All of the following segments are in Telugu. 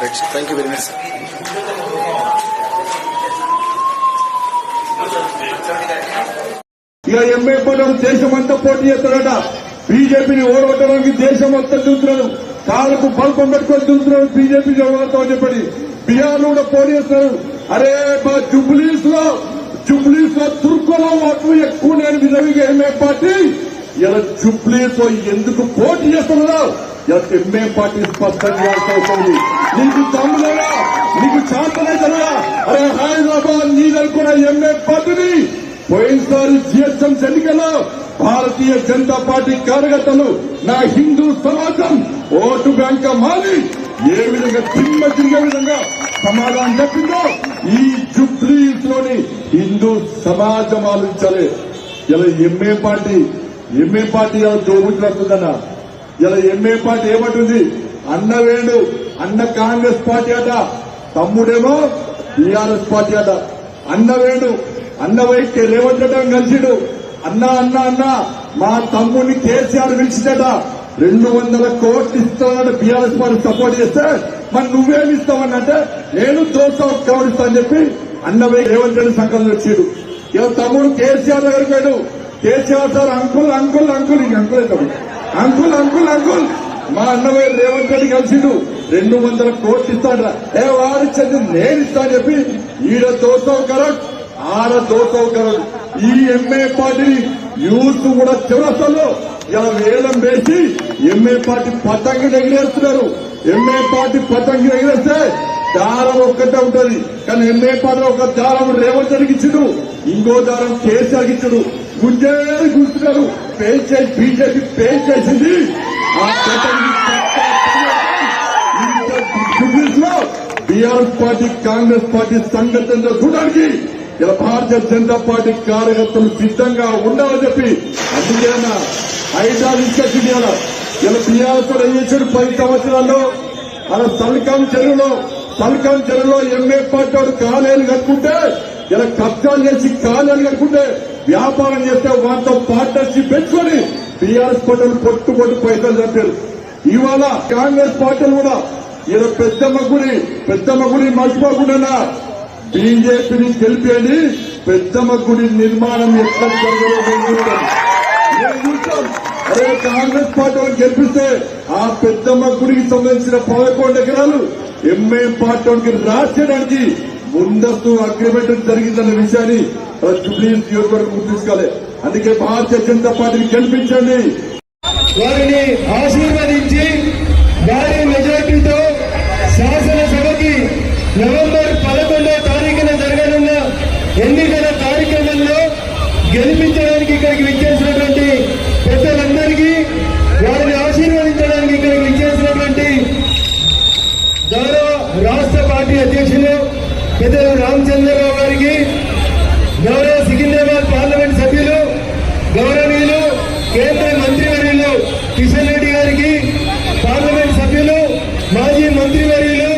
Right sir thank you very much sir ఇక ఎంఏ పదం దేశం అంతా పోటీ చేస్తాడట. బీజేపీని ఓడగొట్టడానికి దేశం అంతా చూస్తున్నాడు కాళ్ళకు బల్పం పెట్టుకొని చూస్తున్నాడు బీజేపీ ఓడగొడతామని చెప్పి. బీహార్లో కూడా పోటీ చేస్తారు అరే మా జుబ్లీస్లో జుబ్లీస్లో తుర్కులో ఓట్లు ఎక్కువ నేను విధవిగా ఎంఏ పార్టీ. ఇలా జుబ్లీస్ ఎందుకు పోటీ చేస్తున్నారో? ఇలా ఎంఏ పార్టీ స్పష్టంగా అవసరం నీకు తమ్ముడరా నీకు చేతనైతేనా అరే హైదరాబాద్ నీదనుకున్న ఎంఏ పార్టీని పోయినసారి జిఎస్ఎం ఎన్నికల్లో భారతీయ జనతా పార్టీ కార్యకర్తలు నా హిందూ సమాజం ఓటు బ్యాంక్ మారి ఏ విధంగా తిమ్మ తిరిగే విధంగా సమాధానం చెప్పిందో ఈ జుబ్లీస్లోని హిందూ సమాజం ఆలోచించాలి. ఇలా ఎంఏ పార్టీ ఎంఏ పార్టీ ఇలా దోబుతున్నట్టుందన్న ఇలా ఎంఏ పార్టీ ఏమంటుంది? అన్న వేణు అన్న కాంగ్రెస్ పార్టీ అట. తమ్ముడేమో టీఆర్ఎస్ పార్టీ అట. అన్న వేణు అన్న వైద్య రేవంత్ రెడ్డి కలిసిడు. అన్న అన్న అన్న మా తమ్ముడిని కేసీఆర్ పిలిచిందట రెండు వందల కోట్లు ఇస్తామని బీఆర్ఎస్ పార్టీ సపోర్ట్ చేస్తే మరి నువ్వేమి ఇస్తావనంటే నేను దోశ కవరిస్తా అని చెప్పి అన్నవై రేవంత్ రెడ్డి సంకల్పం వచ్చాడు. ఇక తమ్ముడు కేసీఆర్ దగ్గరికి పోయాడు. KCR sir uncle uncle uncle ఇంక అంకుల్ అంకుల్ అంకుల్ అంకుల్. మా అన్నమయ్య రేవంత్ రెడ్డి కలిసిండు. రెండు వందల కోట్లు ఇస్తాడు ఏ వారిచ్చండి నేను ఇస్తాను చెప్పి ఈడ దోసవు కరెక్ట్ ఆడ దోసవు కరోడ్ ఈ ఎంఏ పార్టీ యూత్ కూడా చివరసలో ఇలా వేలం వేసి ఎంఏ పార్టీ పతంగి ఎగిరేస్తున్నారు. ఎంఏ పార్టీ పతంగి ఎగిరేస్తే దారం ఒక్కటే ఉంటది. కానీ ఎంఏ పార్టీ ఒక దారం రేవంత్ రెడ్డికి ఇచ్చిండు. ఇంకో దారం కేసీఆర్ ఇచ్చిండు. గుంజేది కూర్చున్నారు పేరు చేసి బీజేపీ పేరు చేసింది బీఆర్ఎస్ పార్టీ కాంగ్రెస్ పార్టీ సంఘటనలో చూడడానికి ఇలా భారతీయ జనతా పార్టీ కార్యకర్తలు సిద్ధంగా ఉండాలని చెప్పి అందుకే హైదరాబాద్ ఇన్స్ట్రక్షన్ చేయాలి ఇలా బీఆర్ఎస్ ఏం చేశాడు పది సంవత్సరాల్లో అలా సల్కాం చెరువులో సల్కాం చెరువులో ఎంఏ పార్టీ వాడు కాలేలు కట్టుకుంటే ఇలా కబ్జాలు చేసి కాలేలు కట్టుకుంటే వ్యాపారం చేస్తే వాటితో పార్ట్నర్షిప్ పెంచుకొని టీఆర్ఎస్ పార్టీలు పొట్టు పొట్టు పైసలు చంపారు. ఇవాళ కాంగ్రెస్ పార్టీలు కూడా ఇలా పెద్దమ్మ గుడి పెద్దమ్మ గుడి మర్చిపోకుండా బీజేపీని గెలిపేది పెద్దమ్మ గుడి నిర్మాణం ఎక్కడ జరగదో అదే కాంగ్రెస్ పార్టీ వాళ్ళు గెలిపిస్తే ఆ పెద్దమ్మ గుడికి సంబంధించిన పదకొండు ఎకరాలు ఎంఏ పార్టీ వాళ్ళకి రాసేయడానికి ముందస్తు అగ్రిమెంట్ జరిగిందన్న విషయాన్ని జూబ్లీ నియోజకవర్గం గుర్తించుకోవాలి అందుకే భారతీయ జనతా పార్టీని గెలిపించండి. వారిని ఆశీర్వదించి భారీ మెజార్టీతో శాసనసభకి నవంబర్ పెద్దలు రామచంద్రరావు గారికి గౌరవ సికింద్రాబాద్ పార్లమెంట్ సభ్యులు గౌరవనీయులు కేంద్ర మంత్రివర్యులు కిషన్ రెడ్డి గారికి పార్లమెంట్ సభ్యులు మాజీ మంత్రివర్యులు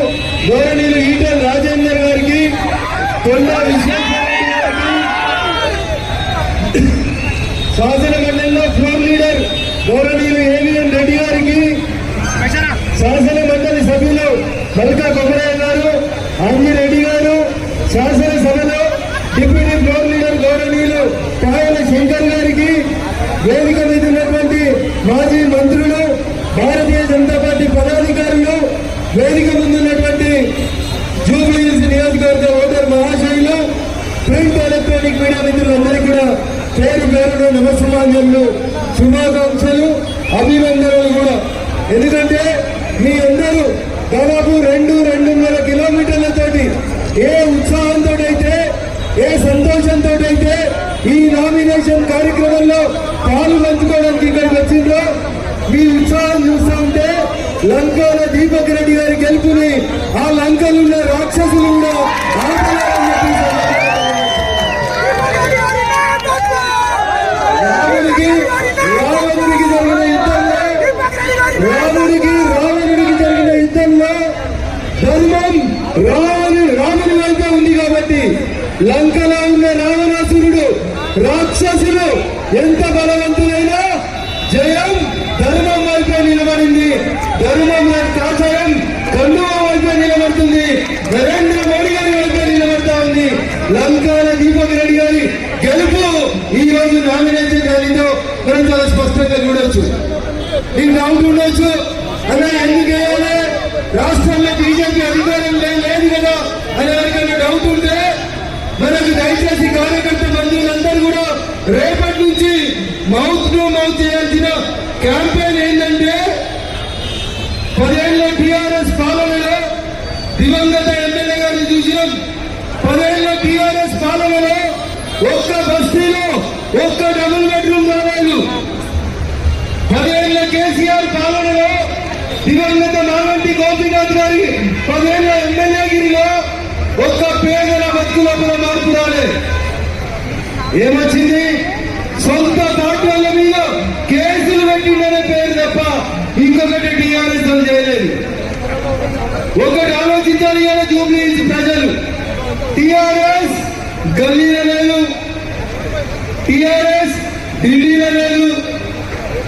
గౌరవనీయులు ఈటెల్ రాజేందర్ గారికి కొండా విశ్వేశ్వరరెడ్డి గారికి శాసన మండలిలో ఫ్లోర్ లీడర్ గౌరవనీయులు ఏవిఎన్ రెడ్డి గారికి శాసన మండలి సభ్యులు మల్కా కొమరయ్య గారు అంజిరెడ్డి గారు శాసనసభలో డిప్యూటీ ఫ్లోర్ లీడర్ గౌరవనీయులు పాయల శంకర్ గారికి వేదిక మీద ఉన్నటువంటి మాజీ మంత్రులు భారతీయ జనతా పార్టీ పదాధికారులు వేదిక ముందున్నటువంటి జూబ్లీహిల్స్ నియోజకవర్గ ఓటర్ మహాశయులు ప్రింట్ ఎలక్ట్రానిక్ మీడియా మిత్రులందరికీ కూడా పేరు పేరున నమస్సుమాన్యులు శుభాకాంక్షలు అభినందనలు కూడా. ఎందుకంటే మీ అందరూ దాదాపు రెండు రెండున్నర ఏ ఉత్సాహంతో అయితే ఏ సంతోషంతో అయితే ఈ నామినేషన్ కార్యక్రమంలో పాలు పంచుకోవడానికి ఇక్కడికి వచ్చిందో మీ ఉత్సాహం చూస్తా ఉంటే లంకల దీపక్ రెడ్డి గారి గెలుపుని ఆ లంకలున్న రాక్షసులు కూడా అమెరికాలో ఉన్న రావణాసురుడు రాక్షసులు ఎంత బలవంతులైనా జయం ధర్మం వైపే నిలబడింది. ధర్మం కాచయం కండువ వైపే నిలబడుతుంది. నరేంద్ర మోడీ గారి వైపే నిలబడతా ఉంది. లంకాల దీపక్ రెడ్డి గారి గెలుపు ఈ రోజు నామినేషన్ జరిగిందో మనం చాలా స్పష్టంగా చూడొచ్చు. నేను డౌట్ ఉండొచ్చు. అలా ఎందుకేయాలి రాష్ట్రంలో బీజేపీ అధికారం లేదు కదా అని ఎవరికైనా డౌట్ ఉంటే మనకు దయచేసి కార్యకర్త బంధువులందరూ కూడా రేపటి నుంచి మౌత్ టు మౌత్ చేయాల్సిన క్యాంపెయిన్ ఏంటంటే పదేళ్ళ టిఆర్ఎస్ పాలనలో దివంగత ఎమ్మెల్యే గారిని చూసినాం. పదేళ్ళ టిఆర్ఎస్ పాలనలో ఒక్క బస్తీలో ఒక్క డబుల్ బెడ్రూమ్ రాలేదు పదేళ్ళ కేసీఆర్ పాలనలో దివంగత నాగంటి గోపీనాథ్ గారి పదేళ్ళ ఎమ్మెల్యేగిరిలో ఒక్క పేదల బతుకులో కూడా రాలేదు ఏమొచ్చింది? సొంత పార్టీల మీద కేసులు పెట్టిండనే పేరు తప్ప ఇంకొకటి టీఆర్ఎస్ చేయలేదు. ఒకటి ఆలోచించాలి కదా జూబ్లీ ప్రజలు. టిఆర్ఎస్ గల్లీల లేదు. టిఆర్ఎస్ ఢిల్లీలో లేదు.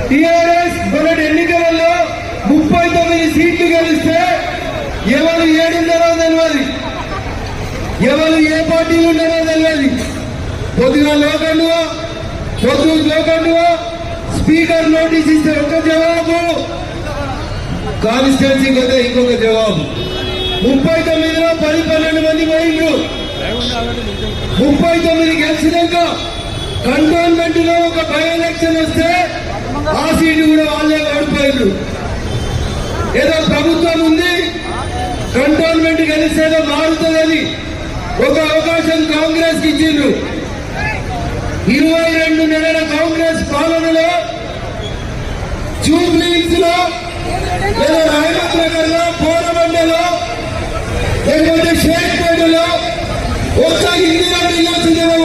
టిఆర్ఎస్ మొన్నటి ఎన్నికలలో ముప్పై తొమ్మిది సీట్లు గెలిస్తే ఎవరు ఏడున్నారో తెలియదు ఎవరు ఏ పార్టీలు ఉన్నారో తెలియదు. పొద్దున లోకండువా పొద్దు లోకండువా స్పీకర్ నోటీస్ ఇస్తే ఒక జవాబు. కాన్స్టిట్యున్సీ పోతే ఇంకొక జవాబు. ముప్పై తొమ్మిదిలో పది పన్నెండు మంది పోయిండ్రు. ముప్పై తొమ్మిది గెలిచినాక కంటోన్మెంట్లో ఒక బై ఎలక్షన్ వస్తే ఆ సీటు కూడా వాళ్ళే ఓడిపోయిండ్రు. ఏదో ప్రభుత్వం ఉంది కంటోన్మెంట్ గెలిస్తేదో మారుతుంది ఒక అవకాశం కాంగ్రెస్కి ఇచ్చిండ్రు. ఇరవై రెండు నెలల కాంగ్రెస్ పాలనలో జూబ్లీస్లో లేదా రాయమత్ నగర్లో పోరబండలో లేకపోతే షేక్పేటలో ఒక్క ఇందిరా మిల్లాల్సిందేమో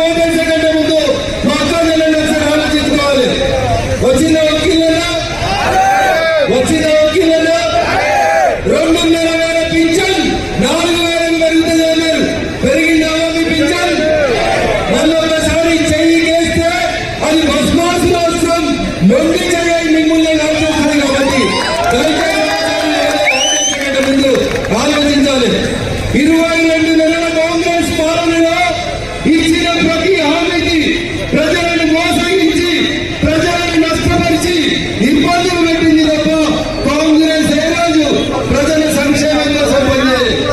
చెయ్యి మిమ్మల్ని నడిచేస్తుంది కాబట్టి ముందు ఆలోచించాలి. ఇరవై రెండు నెలల కాంగ్రెస్ పాలనలో ఇచ్చిన ప్రతి హామీకి ప్రజలను మోసగించి ప్రజలను నష్టపరిచి ఇబ్బందులు పెట్టింది తప్ప కాంగ్రెస్ ఏ రోజు ప్రజల సంక్షేమం కోసం పనిచేయలేదు